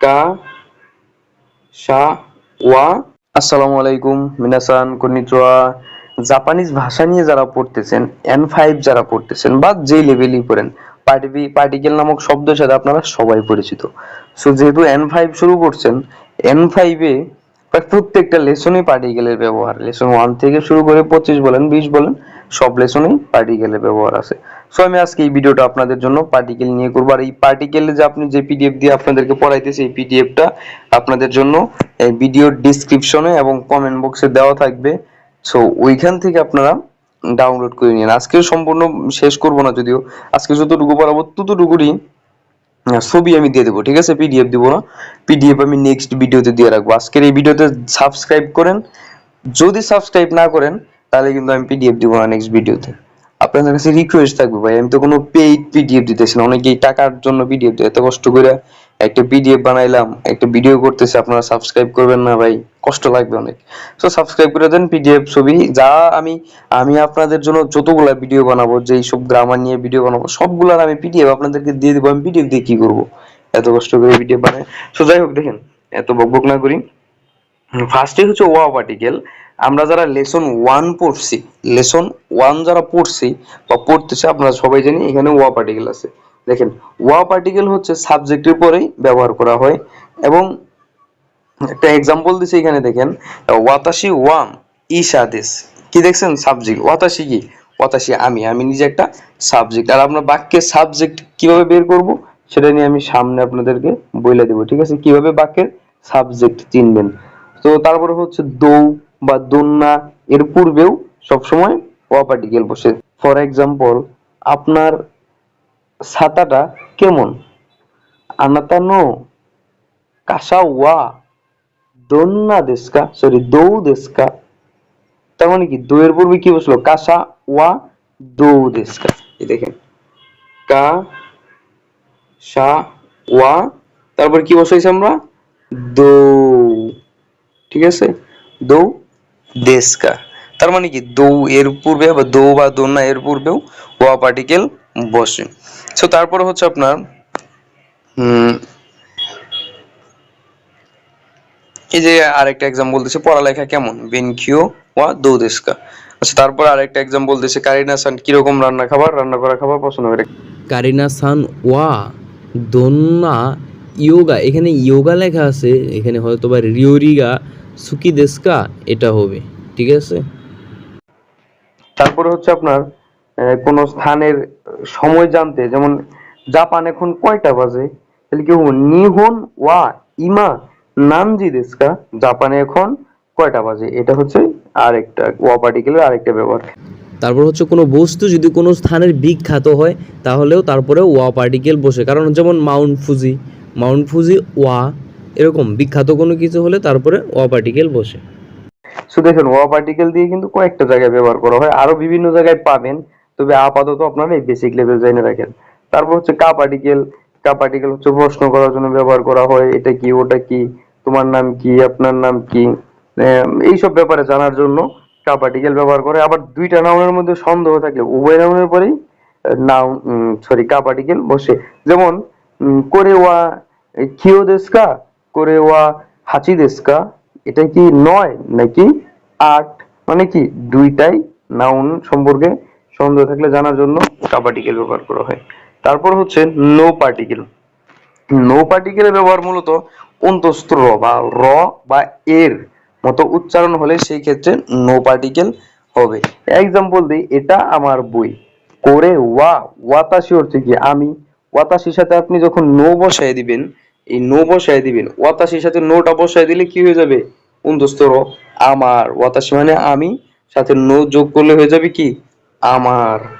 কা সা ওয়া। আসসালামু আলাইকুম, মিনাসান জাপানিজ ভাষা নিয়ে যারা পড়তেছেন এন ফাইভ যারা পড়তেছেন, বা যে লেভেলই পড়েন পার্টিভি পার্টিকেল নামক শব্দের সাথে আপনারা সবাই পরিচিত। সো যেহেতু এন ফাইভ শুরু করছেন এন ফাইভে প্রায় প্রত্যেকটা লেসনেই পার্টিকেলের ব্যবহার। লেসন ওয়ান থেকে শুরু করে পঁচিশ বলেন, বিশ বলেন সব লেসনেই পার্টিকেলের ব্যবহার আছে। সো আমি আজকে এই ভিডিওটা আপনাদের জন্য পার্টিকেল নিয়ে করব। আর এই পার্টিকেলে যে আপনি যে পিডিএফ দিয়ে আপনাদেরকে পড়াইতেছি, এই পিডিএফটা আপনাদের জন্য এই ভিডিওর ডিসক্রিপশনে এবং কমেন্ট বক্সে দেওয়া থাকবে। সো ওইখান থেকে আপনারা ডাউনলোড করে নিন। আজকে সম্পূর্ণ শেষ করব না যদিও। আজকে যতটুকু পড়াবো ততটুকুরই ছবি আমি দিয়ে দেবো, ঠিক আছে? পিডিএফ দিব না। পিডিএফ আমি নেক্সট ভিডিওতে দিয়ে রাখব। আজকের এই ভিডিওতে সাবস্ক্রাইব করেন। যদি সাবস্ক্রাইব না করেন তাহলে কিন্তু আমি পিডিএফ দিব না নেক্সট ভিডিওতে আপনাদের কাছে রিকোয়েস্ট থাকবে ভাই, আমি তো কোনো পেইড পিডিএফ দিতেছি না। অনেকেই টাকার জন্য পিডিএফ দেয়। এত কষ্ট করে একটা পিডিএফ বানাইলাম, একটা ভিডিও করতেছি, আপনারা সাবস্ক্রাইব করবেন না ভাই, কষ্ট লাগবে অনেক। সো সাবস্ক্রাইব করে দেন পিডিএফ ছবি। যা আমি আমি আপনাদের জন্য যতগুলা ভিডিও বানাবো, যেই সব গ্রামার নিয়ে ভিডিও বানাবো, সবগুলার আমি পিডিএফ আপনাদেরকে দিয়ে দিব। আমি পিডিএফ দিয়ে কি করব? এত কষ্ট করে ভিডিও বানাই। সো যাই হোক, দেখেন, এত বকবক না করি। ফার্স্টে হচ্ছে ওয়া পার্টিকেল আমরা যারা লেসন ওয়ান পড়ছি লেসন ওয়ান যারা পড়ছি, বা পড়তেছে, আপনারা সবাই জানি এখানে ওয়া পার্টিকেল আছে। দেখেন, ওয়া পার্টিকেল হচ্ছে সাবজেক্টের পরেই ব্যবহার করা হয়। এবং একটা এক্সাম্পল দিছে এখানে, দেখেন ওয়াতাশি ওয়াম ইশাদেশ কি দেখছেন? সাবজেক্ট ওয়াতাশি কি? ওয়াতাশি আমি। আমি নিজে একটা সাবজেক্ট আর আমরা বাক্যের সাবজেক্ট কীভাবে বের করব? সেটা নিয়ে আমি সামনে আপনাদেরকে বলে দেবো। ঠিক আছে? কীভাবে বাক্যের সাবজেক্ট চিনবেন? তো তারপরে হচ্ছে দৌ বা দন্যা এর পূর্বেও সবসময় ওয়া পার্টিকেল বসে। ফর এক্সাম্পল আপনার ছাতাটা কেমন? আনাতা নো কাসা ওয়া দন্যা দেশকা সরি দৌ দেশকা। তার মানে কি? দৌয়ের পূর্বে কি বসল? কাসা ওয়া দৌ দেশকা। এই দেখেন। কা সা ওয়া তারপর কি বসাইছি আমরা? দৌ ঠিক আছে? দৌ, দেশকা। তার মানে কি? দৌ এর পূর্বে বা দৌ বা দন্যা এর পূর্বেও ওয়া পার্টিকেল বসে। সো তারপরে হচ্ছে আপনার এই যে আরেকটা এক্সাম বলতেছে পড়ালেখা কেমন? বেনকিও ওয়া দৌদেশকা আচ্ছা তারপর আরেকটা এক্সাম বলতেছে কারিনা সান, কীরকম রান্না খাবার? রান্না করা খাবার পছন্দ করে? কারিনা সান ওয়া দোন্না ইয়োগা এখানে ইয়োগা লেখা আছে এখানে হয়তো বা রিওরিগা সুকি দেস্কা এটা হবে ঠিক আছে? তারপরে হচ্ছে আপনার কোন স্থানের সময় জানতে যেমন জাপান এখন কয়টা বাজে? তাহলে কি হবে নিহন ওয়া ইমা নানজি দেশকা জাপানে এখন কয়টা বাজে? এটা হচ্ছে আরেকটা ওয়া পার্টিকেলের আরেকটা ব্যবহার। তারপর হচ্ছে কোনো বস্তু যদি কোনো স্থানের বিখ্যাত হয় তাহলেও তারপরে ওয়া পার্টিকেল বসে কারণ যেমন মাউন্ট ফুজি মাউন্ট ফুজি ওয়া এরকম বিখ্যাত কোনো কিছু হলে তারপরে ওয়া পার্টিকেল বসে। সো দেখুন ওয়া পার্টিকেল দিয়ে কিন্তু কয়েকটা জায়গায় ব্যবহার করা হয়। আরও বিভিন্ন জায়গায় পাবেন তবে আপাতত আপনারা এই বেসিক লেভেল জেনে রাখেন। তারপর হচ্ছে কা পার্টিকেল কা পার্টিকেল হচ্ছে প্রশ্ন করার জন্য ব্যবহার করা হয় এটা কি ওটা কি তোমার নাম কি আপনার নাম কি এইসব ব্যাপারে জানার জন্য কা পার্টিকেল ব্যবহার করে। আবার দুইটা নাউনের মধ্যে সন্দেহ থাকলে উভয় নাউনের পরেই নাউন সরি কা পার্টিকেল বসে। যেমন উম, করে ওয়া কিও দেশকা করে ওয়া হাচি দেশকা এটা কি নয় নাকি আট? মানে কি দুইটাই নাউন সম্পর্কে সন্দেহ থাকলে জানার জন্য কা পার্টিকেল ব্যবহার করা হয়। তারপর হচ্ছে নো পার্টিকেল নো পার্টিকেলের ব্যবহার মূলত অন্তস্থ র বা র বা এর মতো উচ্চারণ হলে সেই ক্ষেত্রে নো পার্টিকেল হবে। এক্সাম্পল দিই, এটা আমার বই। করে ওয়া ওয়াতাশি হচ্ছে কি আমি? ওয়াতাশির সাথে আপনি যখন নো বসায় দিবেন এই নো বসায় দিবেন। ওয়াতাসির সাথে নোটা বসায় দিলে কি হয়ে যাবে? অন্তস্থ আমার। ওয়াতাসি মানে আমি। সাথে নো যোগ করলে হয়ে যাবে কি? আমার।